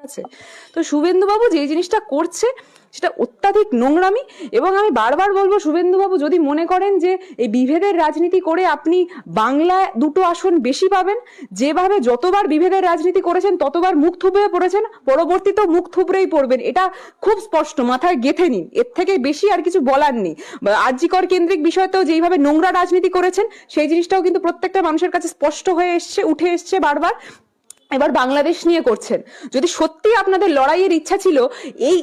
আছে। তো শুভেন্দুবাবু যে জিনিসটা করছে, সেটা অত্যাধিক নোংরামি এবং আমি বারবার বলব, শুভেন্দুবাবু যদি মনে করেন যে এই বিভেদের রাজনীতি করে আপনি বাংলায় দুটো আসন বেশি পাবেন, যেভাবে যতবার বিভেদের রাজনীতি করেছেন, ততবার মুখ থুবড়ে পড়েছেন, পরবর্তীতেও মুখ থুবড়েই পড়বেন। এটা খুব স্পষ্ট, মাথায় গেথে নিন। এর থেকে বেশি আর কিছু বলার নেই। আর্যিকর কেন্দ্রিক বিষয়তেও যেইভাবে নোংরা রাজনীতি করেছেন, সেই জিনিসটাও কিন্তু প্রত্যেকটা মানুষের কাছে স্পষ্ট হয়ে এসছে, উঠে এসছে বারবার। এবার বাংলাদেশ নিয়ে করছেন। যদি সত্যি আপনাদের লড়াইয়ের ইচ্ছা ছিল এই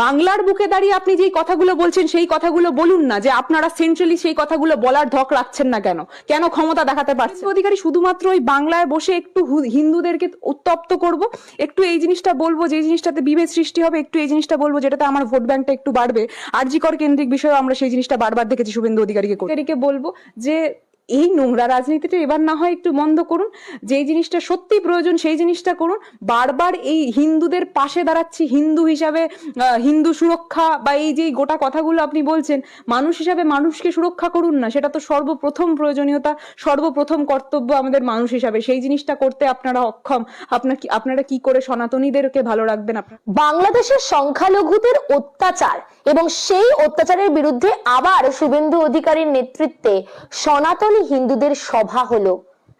বাংলার বুকে দাঁড়িয়ে আপনি যেই কথাগুলো বলছেন সেই কথাগুলো বলুন না যে আপনারা সেন্ট্রালি সেই কথাগুলো বলার ধক রাখছেন না কেন? কেন ক্ষমতা দেখাতে পারছে অধিকারী শুধুমাত্র ওই বাংলায় বসে একটু হিন্দুদেরকে উত্তপ্ত করব একটু এই জিনিসটা বলব যে জিনিসটাতে বিভেদ সৃষ্টি হবে একটু এই জিনিসটা বলব যেটাতে আমার ভোট ব্যাংকটা একটু বাড়বে। আরজিকর কেন্দ্রিক বিষয়ে আমরা সেই জিনিসটা বারবার দেখেছি শুভেন্দু অধিকারীকে অধিকারীকে বলব যে এই নোংরা রাজনীতিটা এবার না হয় একটু বন্ধ করুন, যেই জিনিসটা সত্যি প্রয়োজন সেই জিনিসটা করুন। বারবার এই হিন্দুদের পাশে দাঁড়াচ্ছি, হিন্দু হিসাবে হিন্দু সুরক্ষা বা এই যে গোটা কথাগুলো আপনি বলছেন, মানুষ হিসাবে মানুষকে সুরক্ষা করুন না, সেটা তো সর্বপ্রথম প্রয়োজনীয়তা, সর্বপ্রথম কর্তব্য আমাদের মানুষ হিসাবে। সেই জিনিসটা করতে আপনারা অক্ষম। আপনার কি, আপনারা কি করে সনাতনীদেরকে ভালো রাখবেন আপনারা বাংলাদেশের সংখ্যালঘুদের অত্যাচার এবং সেই অত্যাচারের বিরুদ্ধে আবার শুভেন্দু অধিকারীর নেতৃত্বে সনাতনী হিন্দুদের সভা হলো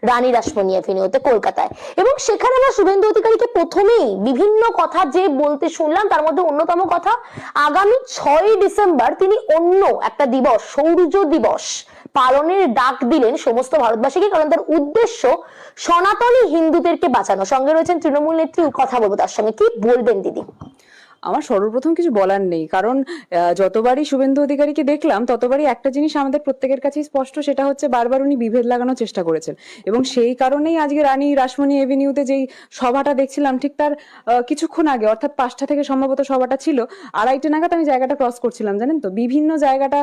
রানী রাসমণি অ্যাভিনিউতে কলকাতায়। এবং সেখানে আমরা শুভেন্দু অধিকারীকে প্রথমেই বিভিন্ন কথা যে বলতে শুনলাম, তার মধ্যে অন্যতম কথা, আগামী ছয়ই ডিসেম্বর তিনি অন্য একটা দিবস, সৌর্য দিবস পালনের ডাক দিলেন সমস্ত ভারতবাসীকে, কারণ তার উদ্দেশ্য সনাতনী হিন্দুদেরকে বাঁচানো। সঙ্গে রয়েছেন তৃণমূল নেত্রী, কথা বলব তার সঙ্গে। কি বলবেন দিদি? আমার সর্বপ্রথম কিছু বলার নেই। কারণ যতবারই শুভেন্দু অধিকারীকে দেখলাম, ততবারই একটা জিনিস আমাদের প্রত্যেকের কাছেই স্পষ্ট, সেটা হচ্ছে বারবার উনি বিভেদ লাগানোর চেষ্টা করেছেন। এবং সেই কারণেই আজকে রানী রাসমণি এভিনিউতে যেই সভাটা দেখছিলাম, ঠিক তার কিছুক্ষণ আগে, অর্থাৎ পাঁচটা থেকে সম্ভবত সভাটা ছিল, আড়াইটে নাগাদ আমি জায়গাটা ক্রস করছিলাম, জানেন তো? বিভিন্ন জায়গাটা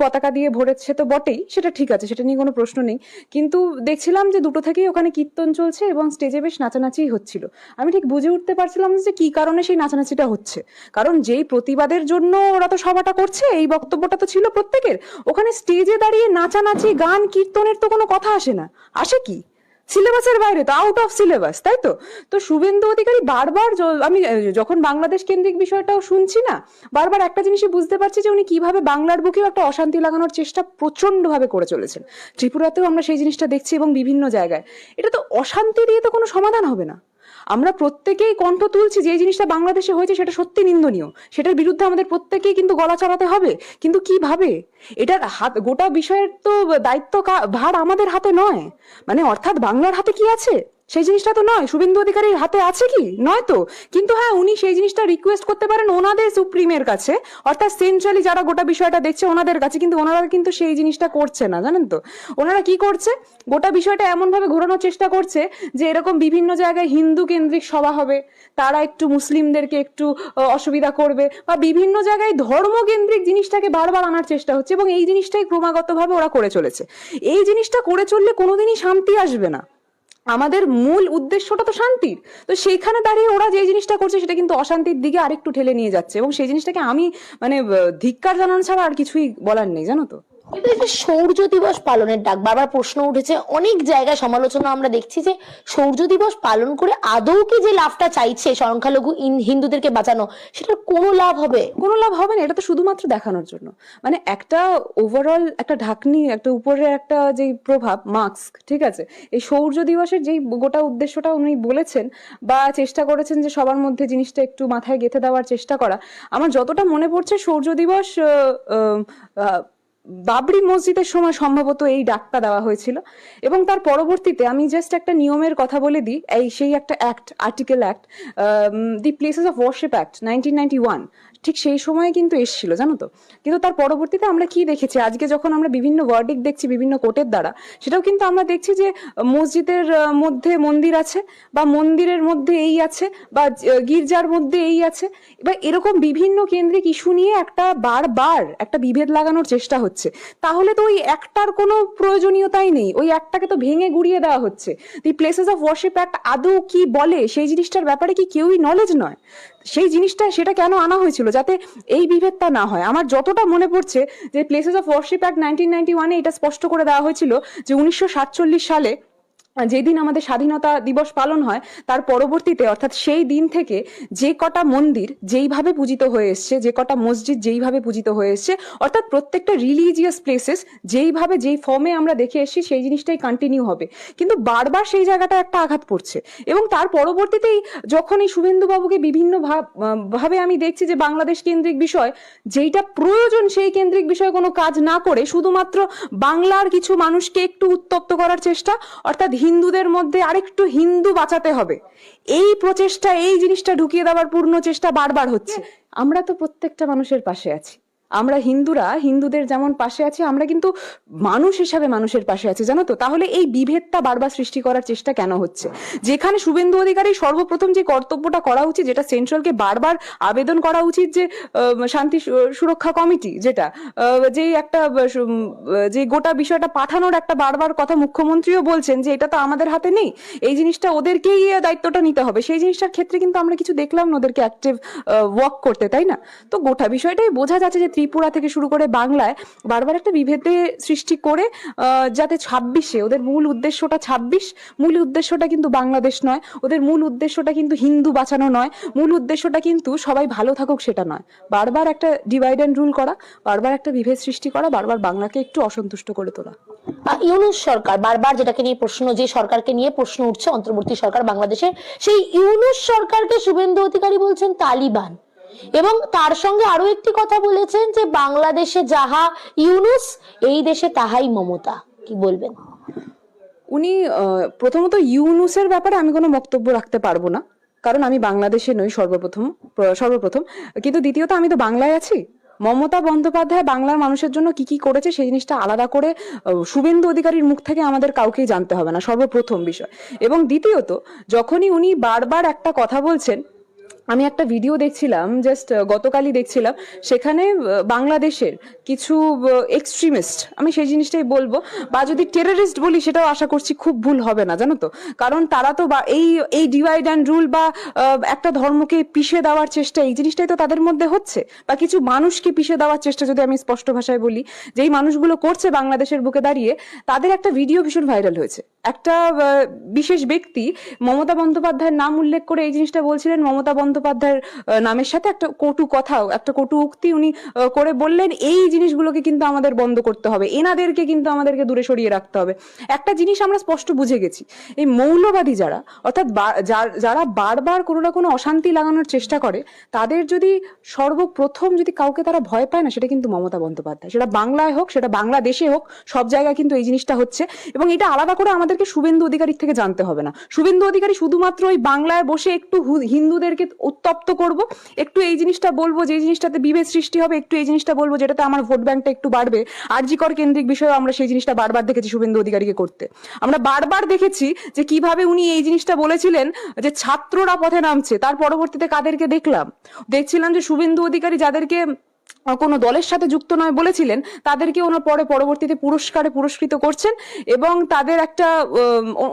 পতাকা দিয়ে ভরেছে তো বটেই, সেটা ঠিক আছে, সেটা নিয়ে কোনো প্রশ্ন নেই। কিন্তু দেখছিলাম যে দুটো থেকেই ওখানে কীর্তন চলছে এবং স্টেজে বেশ নাচানাচি হচ্ছিল। আমি ঠিক বুঝে উঠতে পারছিলাম যে কি কারণে সেই নাচানাচিটা হচ্ছে। কারণ যেই প্রতিবাদের জন্য ওরা তো সভাটা করছে, এই বক্তব্যটা তো ছিল প্রত্যেকের। ওখানে স্টেজে দাঁড়িয়ে নাচানাচি, গান, কীর্তনের তো কোনো কথা আসে না। আসে কি? সিলেবাসের বাইরে তো আউট অফ সিলেবাস তাই তো? তো শুভেন্দু অধিকারী বারবার আমি যখন বাংলাদেশ কেন্দ্রিক বিষয়টাও শুনছি না, বারবার একটা জিনিসই বুঝতে পারছি যে উনি কীভাবে বাংলার বুকেও একটা অশান্তি লাগানোর চেষ্টা প্রচণ্ড ভাবে করে চলেছেন। ত্রিপুরাতেও আমরা সেই জিনিসটা দেখছি এবং বিভিন্ন জায়গায়। এটা তো অশান্তি দিয়ে তো কোনো সমাধান হবে না। আমরা প্রত্যেকেই কণ্ঠ তুলছি যে জিনিসটা বাংলাদেশে হয়েছে সেটা সত্যি নিন্দনীয়। সেটার বিরুদ্ধে আমাদের প্রত্যেকেই কিন্তু গলা চালাতে হবে। কিন্তু কীভাবে এটার হাত, গোটা বিষয়ের তো দায়িত্ব ভার আমাদের হাতে নয়। মানে অর্থাৎ বাংলার হাতে কি আছে? সেই জিনিসটা তো নয়, শুভেন্দু অধিকারীর হাতে আছে কি? নয় তো। কিন্তু হ্যাঁ উনি সেই জিনিসটা রিকোয়েস্ট করতে পারেন ওনাদের সুপ্রিমের কাছে। অর্থাৎ সেন্ট্রালি যারা গোটা বিষয়টা দেখছে ওনাদের কাছে, কিন্তু ওনারা কিন্তু সেই জিনিসটা করছে না, জানেন তো? ওনারা কি করছে? গোটা বিষয়টা এমনভাবে ঘোরানোর চেষ্টা করছে যে এরকম বিভিন্ন জায়গায় হিন্দু কেন্দ্রিক সভা হবে, তারা একটু মুসলিমদেরকে একটু অসুবিধা করবে, বা বিভিন্ন জায়গায় ধর্মকেন্দ্রিক জিনিসটাকে বারবার আনার চেষ্টা হচ্ছে, এবং এই জিনিসটাই ক্রমাগতভাবে ওরা করে চলেছে। এই জিনিসটা করে চললে কোনোদিনই শান্তি আসবে না। আমাদের মূল উদ্দেশ্যটা তো শান্তির। তো সেইখানে দাঁড়িয়ে ওরা যে জিনিসটা করছে সেটা কিন্তু অশান্তির দিকে আরেকটু ঠেলে নিয়ে যাচ্ছে এবং সেই জিনিসটাকে আমি মানে ধিক্কার জানানো ছাড়া আর কিছুই বলার নেই, জানো তো? কিন্তু সৌর্য দিবস পালনের ডাক বারবার প্রশ্ন উঠেছে। অনেক জায়গায় সমালোচনা আমরা দেখছি যে সৌর্য দিবস পালন করে আদৌ কি যে লাভটা চাইছে সংখ্যালঘু হিন্দুদেরকে বাঁচানো, সেটার কোনো লাভ হবে? কোনো লাভ হবে না, এটা তো শুধুমাত্র দেখানোর জন্য। মানে একটা ওভারঅল একটা ঢাকনি, একটা উপরে একটা যে প্রভাব মাস্ক ঠিক আছে? এই সৌর্য দিবসের যেই গোটা উদ্দেশ্যটা উনি বলেছেন বা চেষ্টা করেছেন যে সবার মধ্যে জিনিসটা একটু মাথায় গেঁথে দেওয়ার চেষ্টা করা, আমার যতটা মনে পড়ছে সৌর্য দিবস বাবরি মসজিদের সময় সম্ভবত এই ডাকটা দেওয়া হয়েছিল। এবং তার পরবর্তীতে আমি জাস্ট একটা নিয়মের কথা বলে দিই, এই সেই একটা act article act the places of worship act nineteen ninety one ঠিক সেই সময়ে কিন্তু এসেছিল, জানো তো? কিন্তু তার পরবর্তীতে আমরা কি দেখেছি? আজকে যখন আমরা বিভিন্ন ওয়ার্ডিক দেখছি বিভিন্ন কোর্টের দ্বারা, সেটাও কিন্তু আমরা দেখছি যে মসজিদের মধ্যে মন্দির আছে বা মন্দিরের মধ্যে এই আছে বা গির্জার মধ্যে এই আছে। বা এরকম বিভিন্ন কেন্দ্রিক ইস্যু নিয়ে একটা বারবার একটা বিভেদ লাগানোর চেষ্টা হচ্ছে। তাহলে তো ওই একটার কোনো প্রয়োজনীয়তাই নেই। ওই একটাকে তো ভেঙে গুড়িয়ে দেওয়া হচ্ছে। The places of worship act আদৌ কি বলে? সেই জিনিসটার ব্যাপারে কি কেউই নলেজ নয়? সেই জিনিসটা, সেটা কেন আনা হয়েছিল? যাতে এই বিভেদটা না হয়। আমার যতটা মনে পড়ছে যে places of worship act nineteen ninety ওয়ানে এটা স্পষ্ট করে দেওয়া হয়েছিল যে, উনিশশো সাতচল্লিশ সালে যেদিন আমাদের স্বাধীনতা দিবস পালন হয়, তার পরবর্তীতে, অর্থাৎ সেই দিন থেকে যে কটা মন্দির যেইভাবে পূজিত হয়ে এসছে, যে কটা মসজিদ যেইভাবে পূজিত হয়ে এসছে, অর্থাৎ প্রত্যেকটা রিলিজিয়াস প্লেসেস যেইভাবে যেই ফর্মে আমরা দেখে এসেছি, সেই জিনিসটাই কন্টিনিউ হবে। কিন্তু বারবার সেই জায়গাটা একটা আঘাত পড়ছে। এবং তার পরবর্তীতেই যখন এই শুভেন্দু বাবুকে বিভিন্ন ভাবে আমি দেখছি যে বাংলাদেশ কেন্দ্রিক বিষয়, যেইটা প্রয়োজন সেই কেন্দ্রিক বিষয়ে কোনো কাজ না করে, শুধুমাত্র বাংলার কিছু মানুষকে একটু উত্তপ্ত করার চেষ্টা, অর্থাৎ হিন্দুদের মধ্যে আরেকটু হিন্দু বাঁচাতে হবে। এই প্রচেষ্টা, এই জিনিসটা ঢুকিয়ে দেওয়ার পূর্ণ চেষ্টা বারবার হচ্ছে। আমরা তো প্রত্যেকটা মানুষের পাশে আছি। আমরা হিন্দুরা, হিন্দুদের যেমন পাশে আছি, আমরা কিন্তু মানুষ হিসাবে মানুষের পাশে আছি, জানো তো? তাহলে এই বিভেদটা বারবার সৃষ্টি করার চেষ্টা কেন হচ্ছে? যেখানে শুভেন্দু অধিকারী সর্বপ্রথম যে কর্তব্যটা করা উচিত, যেটা সেন্ট্রালকে বারবার আবেদন করা উচিত যে শান্তি সুরক্ষা কমিটি, যেটা যে একটা যে গোটা বিষয়টা পাঠানোর একটা বারবার কথা মুখ্যমন্ত্রীও বলছেন যে, এটা তো আমাদের হাতে নেই। এই জিনিসটা ওদেরকেই দায়িত্বটা নিতে হবে। সেই জিনিসটার ক্ষেত্রে কিন্তু আমরা কিছু দেখলাম ওদেরকে অ্যাক্টিভ ওয়ার্ক করতে, তাই না? তো গোটা বিষয়টাই বোঝা যাচ্ছে যে ত্রিপুরা থেকে শুরু করে বাংলায় বারবার একটা বিভেদে সৃষ্টি করে যাতে ছাব্বিশে ওদের মূল উদ্দেশ্যটা ছাব্বিশ, মূল উদ্দেশ্যটা কিন্তু বাংলাদেশ নয়, ওদের মূল উদ্দেশ্যটা কিন্তু হিন্দু বাঁচানো নয়, মূল উদ্দেশ্যটা কিন্তু সবাই ভালো থাকুক সেটা নয়। বারবার একটা ডিভাইড অ্যান্ড রুল করা, বারবার একটা বিভেদ সৃষ্টি করা, বারবার বাংলাকে একটু অসন্তুষ্ট করে তোলা। ইউনুস সরকার বারবার যেটাকে নিয়ে প্রশ্ন, যে সরকারকে নিয়ে প্রশ্ন উঠছে, অন্তর্বর্তী সরকার বাংলাদেশে, সেই ইউনুস সরকারকে শুভেন্দু অধিকারী বলছেন তালিবান। এবং তার সঙ্গে আরও একটি কথা বলেছেন যে বাংলাদেশে যাহা ইউনুস, এই দেশে তাহাই মমতা। কি বলবেন? উনি প্রথমত ইউনুসের ব্যাপারে আমি কোনো বক্তব্য রাখতে পারব না, কারণ আমি বাংলাদেশে নই সর্বপ্রথম সর্বপ্রথম। কিন্তু দ্বিতীয়ত আমি তো বাংলায় আছি। মমতা বন্দ্যোপাধ্যায় বাংলার মানুষের জন্য কি কি করেছে সেই জিনিসটা আলাদা করে শুভেন্দু অধিকারীর মুখ থেকে আমাদের কাউকেই জানতে হবে না, সর্বপ্রথম বিষয়। এবং দ্বিতীয়ত, যখনই উনি বারবার একটা কথা বলছেন আমি একটা ভিডিও দেখছিলাম জাস্ট গতকালই দেখছিলাম, সেখানে বাংলাদেশের কিছু এক্সট্রিমিস্ট আমি সেই জিনিসটাই বলব, বা যদি টেররিস্ট বলি সেটাও আশা করছি খুব ভুল হবে না, জানো তো? কারণ তারা তো বা এই এই ডিভাইড অ্যান্ড রুল বা একটা ধর্মকে পিষে দেওয়ার চেষ্টা, এই জিনিসটাই তো তাদের মধ্যে হচ্ছে। বা কিছু মানুষকে পিষে দেওয়ার চেষ্টা যদি আমি স্পষ্ট ভাষায় বলি, যেই মানুষগুলো করছে বাংলাদেশের বুকে দাঁড়িয়ে, তাদের একটা ভিডিও ভীষণ ভাইরাল হয়েছে। একটা বিশেষ ব্যক্তি, মমতা বন্দ্যোপাধ্যায়ের নাম উল্লেখ করে এই জিনিসটা বলছিলেন, মমতা বন্দ্যোপাধ্যায়ের নামের সাথে একটা কটু কথা, একটা কটু উক্তি উনি করে বললেন, এই জিনিসগুলোকে কিন্তু আমাদের বন্ধ করতে হবে। এনাদেরকে কিন্তু আমাদেরকে দূরে সরিয়ে রাখতে হবে। একটা জিনিস আমরা স্পষ্ট বুঝে গেছি। এই মৌলবাদী যারা, অর্থাৎ যারা বারবার কোনো না কোনো অশান্তি লাগানোর চেষ্টা করে, তাদের যদি সর্বপ্রথম যদি কাউকে তারা ভয় পায় না, সেটা কিন্তু মমতা বন্দ্যোপাধ্যায়। সেটা বাংলায় হোক, সেটা বাংলাদেশে হোক, সব জায়গায় কিন্তু এই জিনিসটা হচ্ছে। এবং এটা আলাদা করে আমাদেরকে শুভেন্দু অধিকারীর থেকে জানতে হবে না। শুভেন্দু অধিকারী শুধুমাত্র ওই বাংলায় বসে একটু হিন্দুদেরকে উত্তপ্ত করব। একটু এই জিনিসটা বলব, যে জিনিসটাতে বিভেদ সৃষ্টি হবে, একটু এই জিনিসটা বলব যেটাতে আমার ভোট ব্যাংকটা একটু বাড়বে। আরজিকর কেন্দ্রিক বিষয়েও আমরা সেই জিনিসটা বারবার দেখেছি শুভেন্দু অধিকারীকে করতে। আমরা বারবার দেখেছি যে কীভাবে উনি এই জিনিসটা বলেছিলেন যে ছাত্ররা পথে নামছে, তার পরবর্তীতে কাদেরকে দেখলাম? দেখছিলাম যে শুভেন্দু অধিকারী যাদেরকে কোনো দলের সাথে যুক্ত নয় বলেছিলেন, তাদেরকে ওনার পরে পরবর্তীতে পুরস্কারে পুরস্কৃত করছেন এবং তাদের একটা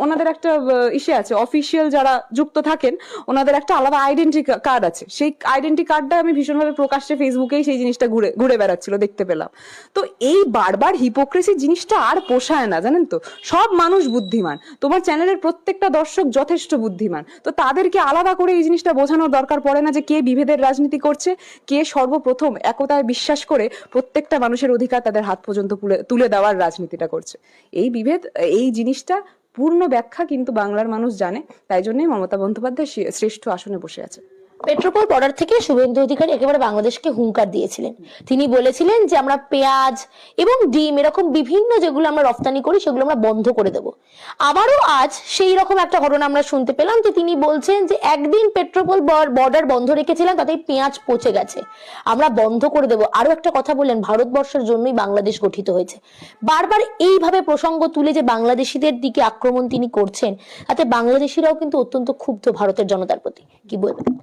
ওনাদের একটা ইসে আছে, অফিসিয়াল যারা যুক্ত থাকেন, ওনাদের একটা আলাদা আইডেন্টি কার্ড আছে। সেই আইডেন্টি কার্ডটা আমি ভীষণভাবে প্রকাশ্যে ফেসবুকেই সেই জিনিসটা ঘুরে ঘুরে বেড়াচ্ছিল, দেখতে পেলাম। তো এই বারবার হিপোক্রেসি জিনিসটা আর পোষায় না, জানেন তো? সব মানুষ বুদ্ধিমান। তোমার চ্যানেলের প্রত্যেকটা দর্শক যথেষ্ট বুদ্ধিমান। তো তাদেরকে আলাদা করে এই জিনিসটা বোঝানোর দরকার পড়ে না যে কে বিভেদের রাজনীতি করছে, কে সর্বপ্রথম একতায় বিশ্বাস করে প্রত্যেকটা মানুষের অধিকার তাদের হাত পর্যন্ত তুলে দেওয়ার রাজনীতিটা করছে। এই বিভেদ, এই জিনিসটা পূর্ণ ব্যাখ্যা কিন্তু বাংলার মানুষ জানে, তাই জন্যই মমতা বন্দ্যোপাধ্যায় শ্রেষ্ঠ আসনে বসে আছে। পেট্রোপল বর্ডার থেকে শুভেন্দু অধিকারী একেবারে বাংলাদেশকে হুঙ্কার দিয়েছিলেন। তিনি বলেছিলেন যে, আমরা পেঁয়াজ এবং ডিম এরকম বিভিন্ন যেগুলো আমরা রপ্তানি করি, সেগুলো আমরা বন্ধ করে দেব। আবারও আজ সেই রকম একটা ঘটনা আমরা শুনতে পেলাম যে, তিনি বলছেন যে, একদিন পেট্রোপল বর্ডার বন্ধ রেখেছিলাম তাতে পেঁয়াজ পচে গেছে। আমরা বন্ধ করে দেব। আরও একটা কথা বললেন, ভারতবর্ষের জন্যই বাংলাদেশ গঠিত হয়েছে। বারবার এইভাবে প্রসঙ্গ তুলে যে, বাংলাদেশিদের দিকে আক্রমণ তিনি করছেন, তাতে বাংলাদেশিরাও কিন্তু অত্যন্ত ক্ষুব্ধ ভারতের জনতার প্রতি। কি বলবেন?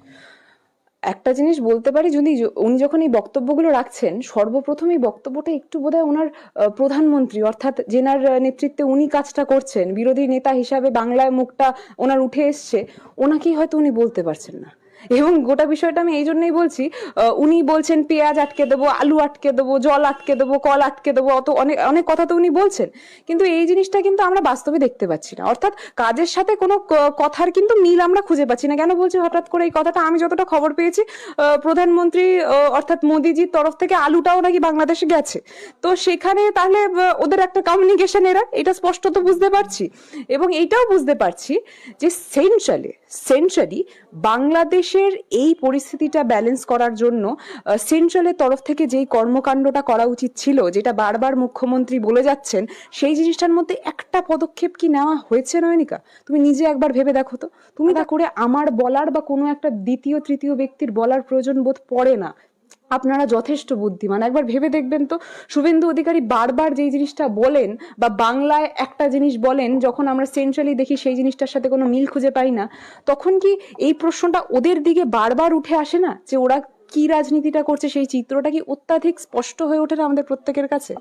একটা জিনিস বলতে পারি, যদি উনি যখন এই বক্তব্যগুলো রাখছেন, সর্বপ্রথম এই বক্তব্যটা একটু বোধহয় ওনার প্রধানমন্ত্রী, অর্থাৎ জেনার নেতৃত্বে উনি কাজটা করছেন, বিরোধী নেতা হিসাবে বাংলায় মুখটা ওনার উঠে এসছে, ওনাকেই হয়তো উনি বলতে পারছেন না। এবং গোটা বিষয়টা আমি এই জন্যই বলছি উনি বলছেন পেঁয়াজ আটকে দেবো, আলু আটকে দেবো, জল আটকে দেবো, কল আটকে দেবো, অত অনেক অনেক কথা তো উনি বলছেন। কিন্তু এই জিনিসটা কিন্তু আমরা বাস্তবে দেখতে পাচ্ছি না। অর্থাৎ কাজের সাথে কোনো কথার কিন্তু মিল আমরা খুঁজে পাচ্ছি না। কেন বলছি হঠাৎ করে এই কথাটা? আমি যতটা খবর পেয়েছি প্রধানমন্ত্রী অর্থাৎ মোদিজির তরফ থেকে আলুটাও নাকি বাংলাদেশে গেছে। তো সেখানে তাহলে ওদের একটা কমিউনিকেশন এরা, এটা স্পষ্ট তো বুঝতে পারছি। এবং এইটাও বুঝতে পারছি যে সেন্ট্রালি সেন্ট্রালি বাংলাদেশের এই পরিস্থিতিটা ব্যালেন্স করার জন্য সেন্ট্রালের তরফ থেকে যেই কর্মকাণ্ডটা করা উচিত ছিল যেটা বারবার মুখ্যমন্ত্রী বলে যাচ্ছেন সেই জিনিসটার মধ্যে একটা পদক্ষেপ কি নেওয়া হয়েছে নয়নিকা? তুমি নিজে একবার ভেবে দেখো তো। তুমি তা করে আমার বলার বা কোনো একটা দ্বিতীয় তৃতীয় ব্যক্তির বলার প্রয়োজন বোধ পড়ে না। আপনারা যথেষ্ট বুদ্ধিমান। একবার ভেবে দেখবেন তো, শুভেন্দু অধিকারী বারবার যেই জিনিসটা বলেন বা বাংলায় একটা জিনিস বলেন, যখন আমরা সেন্ট্রালি দেখি সেই জিনিসটার সাথে কোনো মিল খুঁজে পাই না, তখন কি এই প্রশ্নটা ওদের দিকে বারবার উঠে আসে না? যে ওরা কি রাজনীতিটা করছে, সেই চিত্রটা কি অত্যাধিক স্পষ্ট হয়ে ওঠে না আমাদের প্রত্যেকের কাছে?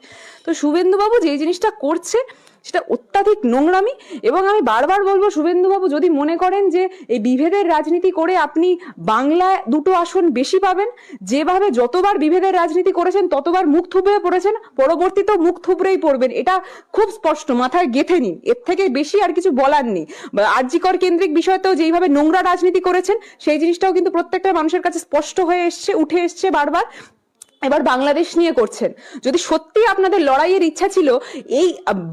তো শুভেন্দুবাবু যে জিনিসটা করছে সেটা অত্যাধিক নোংরামি এবং আমি বারবার বলব শুভেন্দুবাবু, যদি মনে করেন যে এই বিভেদের রাজনীতি করে আপনি বাংলায় দুটো আসন বেশি পাবেন, যেভাবে যতবার বিভেদের রাজনীতি করেছেন ততবার মুখ থুবড়ে পড়েছেন পরবর্তীতেও মুখ থুবড়েই পড়বেন। এটা খুব স্পষ্ট, মাথায় গেথে নিন। এর থেকে বেশি আর কিছু বলার নেই। আর্যিকর কেন্দ্রিক বিষয়তেও যেইভাবে নোংরা রাজনীতি করেছেন, সেই জিনিসটাও কিন্তু প্রত্যেকটা মানুষের কাছে স্পষ্ট হয়ে এসছে, উঠে এসছে বারবার। এবার বাংলাদেশ নিয়ে করছেন। যদি সত্যি আপনাদের লড়াইয়ের ইচ্ছা ছিল, এই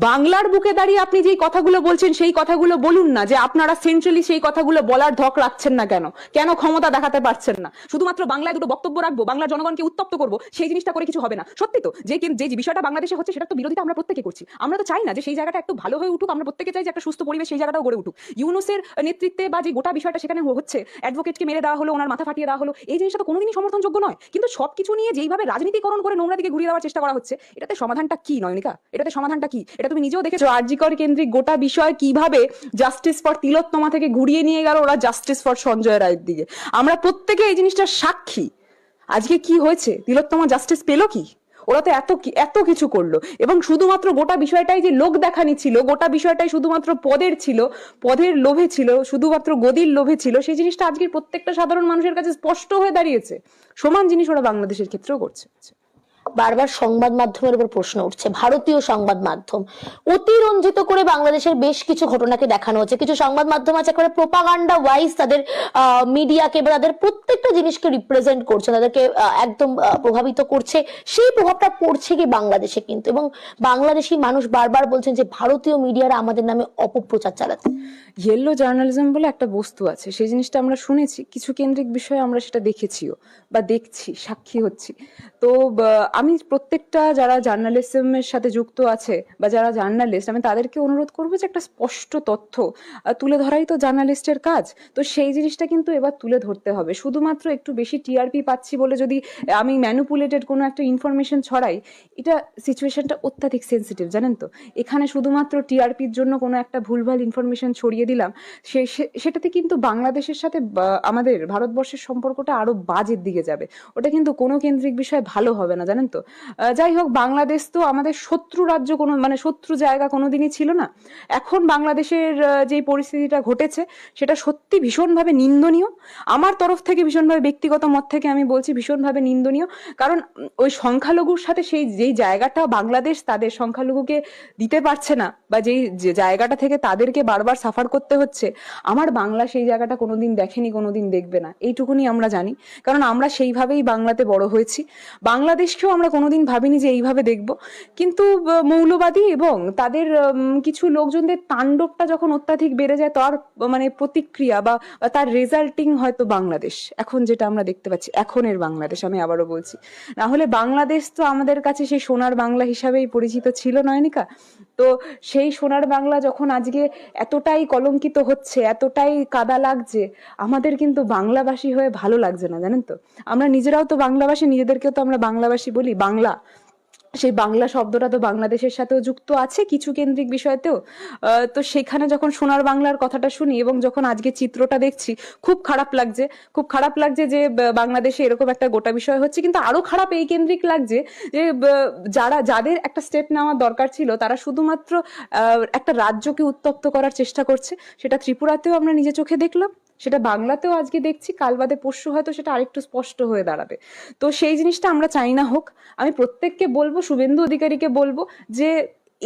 বাংলার বুকে দাঁড়িয়ে আপনি যেই কথাগুলো বলছেন, সেই কথাগুলো বলুন না যে আপনারা সেন্ট্রালি সেই কথাগুলো বলার ধক রাখছেন না কেন? কেন ক্ষমতা দেখাতে পারছেন না? শুধুমাত্র বাংলায় দুটো বক্তব্য রাখব, বাংলার জনগণকে উত্তপ্ত করব, সেই জিনিসটা করে কিছু হবে না। সত্যি তো, যে যে বিষয়টা বাংলাদেশে হচ্ছে সেটা তো বিরোধিতা আমরা প্রত্যেকে করছি। আমরা তো চাই না যে সেই জায়গাটা একটু ভালো হয়ে উঠুক, আমরা প্রত্যেকে চাই যে একটা সুস্থ পরিবেশ সেই জায়গাটাও গড়ে উঠুক। ইউনুসের নেতৃত্বে বা যে গোটা বিষয়টা সেখানে হচ্ছে অ্যাডভোকেটকে মেরে দেওয়া হলো, ওনার মাথা ফাটিয়ে দেওয়া হলো, এই জিনিসটা তো কোনোদিনই সমর্থনযোগ্য নয়। কিন্তু সবকিছু নিয়ে যেইভাবে রাজনীতিকরণ করে নোংরা দিকে ঘুরিয়ে দেওয়ার চেষ্টা করা হচ্ছে, এটাতে সমাধানটা কি, নয়নিকা? এটাতে সমাধানটা কি? এটা তুমি নিজেও দেখেছ? আরজিকর কেন্দ্রিক গোটা বিষয় কীভাবে জাস্টিস ফর তিলোত্তমা থেকে ঘুরিয়ে নিয়ে গেল ওরা জাস্টিস ফর সঞ্জয় রায়ের দিকে? আমরা প্রত্যেকে এই জিনিসটার সাক্ষী। আজকে কি হয়েছে? তিলোত্তমা জাস্টিস পেল কি? ওরা তো এত এত কিছু করল। এবং শুধুমাত্র গোটা বিষয়টাই যে লোক দেখানি ছিল, গোটা বিষয়টাই শুধুমাত্র পদের ছিল, পদের লোভে ছিল, শুধুমাত্র গদির লোভে ছিল, সেই জিনিসটা আজকের প্রত্যেকটা সাধারণ মানুষের কাছে স্পষ্ট হয়ে দাঁড়িয়েছে। সমান জিনিস ওরা বাংলাদেশের ক্ষেত্রেও করছে। বারবার সংবাদ মাধ্যমের উপর প্রশ্ন উঠছে, ভারতীয় সংবাদ মাধ্যম। অতিরঞ্জিত করে বাংলাদেশের বেশ কিছু ঘটনাকে দেখানো হচ্ছে। কিছু সংবাদ মাধ্যম আছে, একেবারে প্রোপাগান্ডা ওয়াইজ তাদের মিডিয়াকে বা তাদের প্রত্যেকটা জিনিসকে রিপ্রেজেন্ট করছে, তাদেরকে একদম প্রভাবিত করছে। সেই প্রভাবটা পড়ছে কি বাংলাদেশে কিন্তু। এবং বাংলাদেশি মানুষ বারবার বলছেন যে ভারতীয় মিডিয়ারা আমাদের নামে অপপ্রচার চালাচ্ছে। ইয়েলো জার্নালিজম বলে একটা বস্তু আছে, সেই জিনিসটা আমরা শুনেছি, কিছু কেন্দ্রিক বিষয়ে আমরা সেটা দেখেছিও বা দেখছি, সাক্ষী হচ্ছি। তো আমি প্রত্যেকটা যারা জার্নালিজমের সাথে যুক্ত আছে বা যারা জার্নালিস্ট, আমি তাদেরকে অনুরোধ করব যে একটা স্পষ্ট তথ্য তুলে ধরাই তো জার্নালিস্টের কাজ। তো সেই জিনিসটা কিন্তু এবার তুলে ধরতে হবে। শুধুমাত্র একটু বেশি টিআরপি পাচ্ছি বলে যদি আমি ম্যানুপুলেটেড কোনো একটা ইনফরমেশন ছড়াই, এটা সিচুয়েশনটা অত্যাধিক সেন্সিটিভ, জানেন তো? এখানে শুধুমাত্র টিআরপির জন্য কোনো একটা ভুলভাল ইনফরমেশন ছড়িয়ে দিলাম, সে সেটাতে কিন্তু বাংলাদেশের সাথে আমাদের ভারতবর্ষের সম্পর্কটা আরও বাজের দিকে যাবে। ওটা কিন্তু কোনো কেন্দ্রিক বিষয় ভালো হবে না, জানেন তো যাই হোক, বাংলাদেশ তো আমাদের শত্রু রাজ্য কোনো মানে শত্রু জায়গা কোনোদিনই ছিল না। এখন বাংলাদেশের যে পরিস্থিতিটা ঘটেছে, সেটা সত্যি ভীষণভাবে নিন্দনীয়। আমার তরফ থেকে ভীষণভাবে ব্যক্তিগত মত থেকে আমি বলছি ভীষণভাবে নিন্দনীয়। কারণ ওই সংখ্যালঘুর সাথে সেই, যেই জায়গাটা বাংলাদেশ তাদের সংখ্যালঘুকে দিতে পারছে না, বা যেই জায়গাটা থেকে তাদেরকে বারবার সাফার করতে হচ্ছে, আমার বাংলা সেই জায়গাটা কোনোদিন দেখেনি, কোনোদিন দেখবে না। এইটুকুনি আমরা জানি। কারণ আমরা সেইভাবেই বাংলাতে বড় হয়েছি। বাংলাদেশকেও আমরা কোনোদিন ভাবিনি যে এইভাবে দেখব। কিন্তু মৌলবাদী এবং তাদের কিছু লোকজনদের তাণ্ডবটা যখন অত্যাধিক বেড়ে যায়, তার মানে প্রতিক্রিয়া বা তার রেজাল্টিং হয়তো বাংলাদেশ। এখন যেটা আমরা দেখতে পাচ্ছি, এখনের বাংলাদেশ, আমি আবারও বলছি। না হলে বাংলাদেশ তো আমাদের কাছে সেই সোনার বাংলা হিসাবেই পরিচিত ছিল, নয়নিকা? তো সেই সোনার বাংলা যখন আজকে এতটাই কলঙ্কিত হচ্ছে, এতটাই কাদা লাগছে, আমাদের কিন্তু বাংলাভাষী হয়ে ভালো লাগছে না, জানেন তো? আমরা নিজেরাও তো বাংলাভাষী নিজেদেরকেও তো আমরা বাংলাভাষী বলি। বাংলা। সেই বাংলা শব্দটা তো বাংলাদেশের সাথেও যুক্ত আছে কিছু কেন্দ্রিক বিষয়তেও। তো সেখানে যখন সোনার বাংলার কথাটা শুনি এবং যখন আজকে চিত্রটা দেখছি, খুব খারাপ লাগছে। খুব খারাপ লাগছে যে বাংলাদেশে এরকম একটা গোটা বিষয় হচ্ছে। কিন্তু আরও খারাপ এই কেন্দ্রিক লাগছে যে যারা, যাদের একটা স্টেপ নেওয়ার দরকার ছিল, তারা শুধুমাত্র একটা রাজ্যকে উত্তপ্ত করার চেষ্টা করছে। সেটা ত্রিপুরাতেও আমরা নিজে চোখে দেখলাম। সেটা বাংলাতেও আজকে দেখছি কাল বাদে পরশু হয়তো সেটা আরেকটু স্পষ্ট হয়ে দাঁড়াবে। তো সেই জিনিসটা আমরা চাই না হোক। আমি প্রত্যেককে বলব, শুভেন্দু অধিকারীকে বলব যে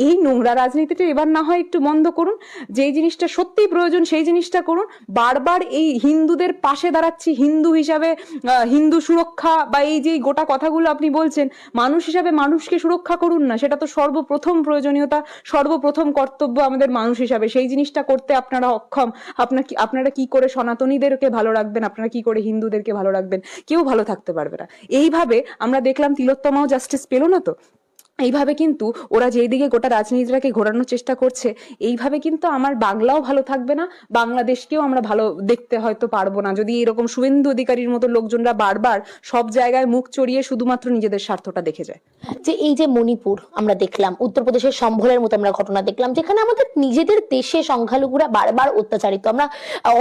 এই নোংরা রাজনীতিটা এবার না হয় একটু বন্ধ করুন, যেই জিনিসটা সত্যিই প্রয়োজন সেই জিনিসটা করুন। বারবার এই হিন্দুদের পাশে দাঁড়াচ্ছি, হিন্দু হিসাবে হিন্দু সুরক্ষা বা এই যে গোটা কথাগুলো আপনি বলছেন, মানুষ হিসাবে মানুষকে সুরক্ষা করুন না, সেটা তো সর্বপ্রথম প্রয়োজনীয়তা, সর্বপ্রথম কর্তব্য আমাদের মানুষ হিসাবে। সেই জিনিসটা করতে আপনারা অক্ষম। আপনার আপনারা কি করে সনাতনীদেরকে ভালো রাখবেন, আপনারা কি করে হিন্দুদেরকে ভালো রাখবেন? কেউ ভালো থাকতে পারবে না। এইভাবে আমরা দেখলাম তিলোত্তমাও জাস্টিস পেল না তো? এইভাবে কিন্তু ওরা যেই দিকে গোটা রাজনীতিটাকে ঘোরানোর চেষ্টা করছে, এইভাবে কিন্তু আমার বাংলাও ভালো থাকবে না, বাংলাদেশকেও আমরা ভালো দেখতে হয়তো পারব না। যদি এরকম শুভেন্দু অধিকারীর মতো লোকজনরা বারবার সব জায়গায় মুখ চড়িয়ে শুধুমাত্র নিজেদের স্বার্থটা দেখে যায়। যে এই যে মণিপুর আমরা দেখলাম, উত্তরপ্রদেশের সম্ভলের মতো আমরা ঘটনা দেখলাম, যেখানে আমাদের নিজেদের দেশে সংখ্যালঘুরা বারবার অত্যাচারিত। আমরা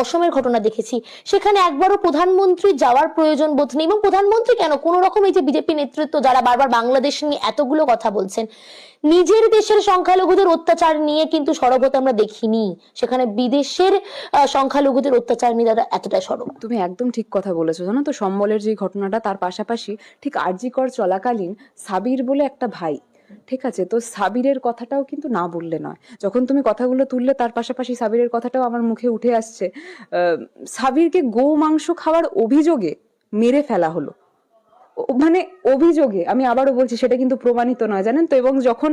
অসমের ঘটনা দেখেছি, সেখানে একবারও প্রধানমন্ত্রী যাওয়ার প্রয়োজন বোধ নেই এবং প্রধানমন্ত্রী কেন? কোন রকম এই যে বিজেপি নেতৃত্ব যারা বারবার বাংলাদেশ নিয়ে এতগুলো কথা বলছেন। নিজের দেশের সংখ্যালঘুদের অত্যাচার নিয়ে কিন্তু সরব আমরা দেখিনি। সেখানে বিদেশের সংখ্যালঘুদের অত্যাচার নিয়ে তারা এতটা সরব। তুমি একদম ঠিক কথা বলেছ। জানো তো, সম্বলের যে ঘটনাটা, তার পাশাপাশি ঠিক আরজিকর চলাকালীন সাবির বলে একটা ভাই, ঠিক আছে? তো সাবিরের কথাটাও কিন্তু না বললে নয়। যখন তুমি কথাগুলো তুললে, তার পাশাপাশি সাবিরের কথাটাও আমার মুখে উঠে আসছে। সাবিরকে গো মাংস খাওয়ার অভিযোগে মেরে ফেলা হলো। মানে অভিযোগে, আমি আবারও বলছি, সেটা কিন্তু প্রমাণিত নয়, জানেন তো? এবং যখন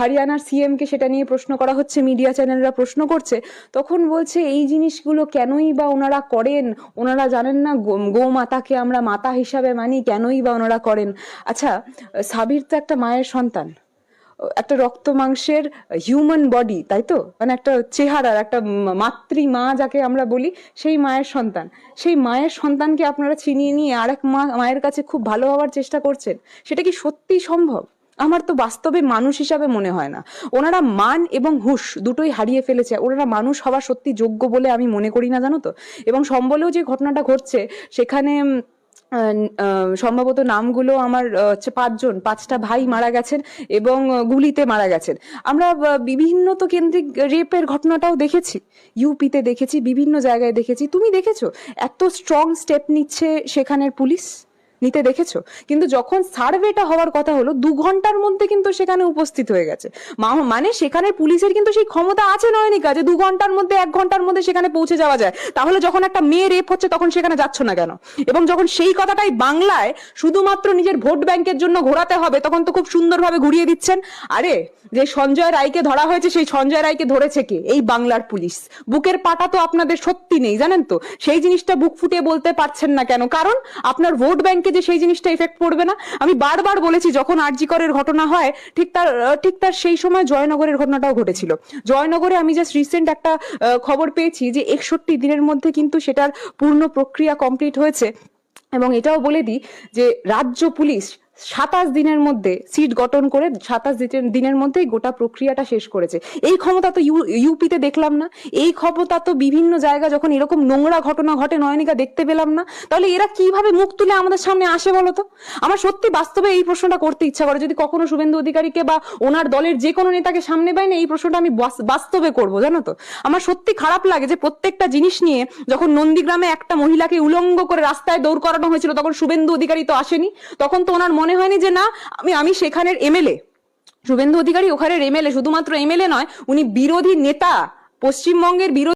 হরিয়ানার সিএম কে সেটা নিয়ে প্রশ্ন করা হচ্ছে, মিডিয়া চ্যানেলরা প্রশ্ন করছে, তখন বলছে, এই জিনিসগুলো কেনই বা ওনারা করেন? ওনারা জানেন না গোমাতাকে আমরা মাতা হিসাবে মানি, কেনই বা ওনারা করেন? আচ্ছা সাবির তো একটা মায়ের সন্তান। একটা রক্ত মাংসের হিউম্যান বডি তাই তো? মানে একটা চেহারার, একটা মাতৃ মা যাকে আমরা বলি, সেই মায়ের সন্তান। সেই মায়ের সন্তানকে আপনারা ছিনিয়ে নিয়ে আরেক মা, মায়ের কাছে খুব ভালো হওয়ার চেষ্টা করছেন, সেটা কি সত্যি সম্ভব? আমার তো বাস্তবে মানুষ হিসাবে মনে হয় না। ওনারা মান এবং হুশ দুটোই হারিয়ে ফেলেছে। ওনারা মানুষ হওয়া সত্যি যোগ্য বলে আমি মনে করি না, জানো তো? এবং সম্বলেও যে ঘটনাটা ঘটছে, সেখানে সম্ভবত নামগুলো আমার হচ্ছে পাঁচজন, পাঁচটা ভাই মারা গেছেন এবং গুলিতে মারা গেছেন। আমরা বিভিন্ন তো কেন্দ্রিক রেপের ঘটনাটাও দেখেছি, ইউপিতে দেখেছি, বিভিন্ন জায়গায় দেখেছি। তুমি দেখেছ? এত স্ট্রং স্টেপ নিচ্ছে সেখানের পুলিশ? নিতে দেখেছ? কিন্তু যখন সার্ভেটা হওয়ার কথা হলো, দু ঘণ্টার মধ্যে কিন্তু সেখানে উপস্থিত হয়ে গেছে। মানে সেখানে পুলিশের কিন্তু সেই ক্ষমতা আছে নয়নিকা, যে দু ঘণ্টার মধ্যে, এক ঘণ্টার মধ্যে সেখানে পৌঁছে যাওয়া যায়। তাহলে যখন একটা মেয়ে রেপ হচ্ছে, তখন সেখানে যাচ্ছ না কেন? এবং যখন সেই কথাটাই বাংলায় শুধুমাত্র নিজের ভোট ব্যাংকের জন্য ঘোরাতে হবে, তখন তো খুব সুন্দরভাবে ঘুরিয়ে দিচ্ছেন। আরে, যে সঞ্জয় রায়কে ধরা হয়েছে, সেই সঞ্জয় রায়কে ধরেছে কে? এই বাংলার পুলিশ। বুকের পাটা তো আপনাদের সত্যি নেই, জানেন তো? সেই জিনিসটা বুক ফুটিয়ে বলতে পারছেন না কেন? কারণ আপনার ভোট ব্যাংকে যে সেই জিনিসটা এফেক্ট পড়বে না, আমি বারবার বলেছি যখন আরজিকরের ঘটনা হয়, ঠিক তার ঠিক তার সেই সময় জয়নগরের ঘটনাটাও ঘটেছিল। জয়নগরে আমি জাস্ট রিসেন্ট একটা খবর পেয়েছি যে একষট্টি দিনের মধ্যে কিন্তু সেটার পূর্ণ প্রক্রিয়া কমপ্লিট হয়েছে। এবং এটাও বলে দিই যে রাজ্য পুলিশ সাতাশ দিনের মধ্যে সিট গঠন করে সাতাশ দিনের মধ্যেই গোটা প্রক্রিয়াটা শেষ করেছে। এই ক্ষমতা তো ইউপিতে দেখলাম না। এই ক্ষমতা তো বিভিন্ন জায়গা যখন এরকম নোংরা ঘটনা ঘটে নয়নিকা দেখতে পেলাম না। তাহলে এরা কীভাবে মুখ তুলে আমাদের সামনে আসে বলতো আমার সত্যি বাস্তবে এই প্রশ্নটা করতে ইচ্ছা করে। যদি কখনো শুভেন্দু অধিকারীকে বা ওনার দলের যে কোনো নেতাকে সামনে পাই না, এই প্রশ্নটা আমি বাস- বাস্তবে করব, জানো তো? আমার সত্যি খারাপ লাগে যে প্রত্যেকটা জিনিস নিয়ে যখন নন্দীগ্রামে একটা মহিলাকে উলঙ্গ করে রাস্তায় দৌড় করানো হয়েছিল, তখন শুভেন্দু অধিকারী তো আসেনি। তখন তো ওনার মনে হয়নি যে না, আমি আমি সেখানের এমএলএ। শুভেন্দু অধিকারী ওখানের এমএলএ, শুধুমাত্র এমএলএ নয়, উনি বিরোধী নেতা, পশ্চিমবঙ্গের বিরোধী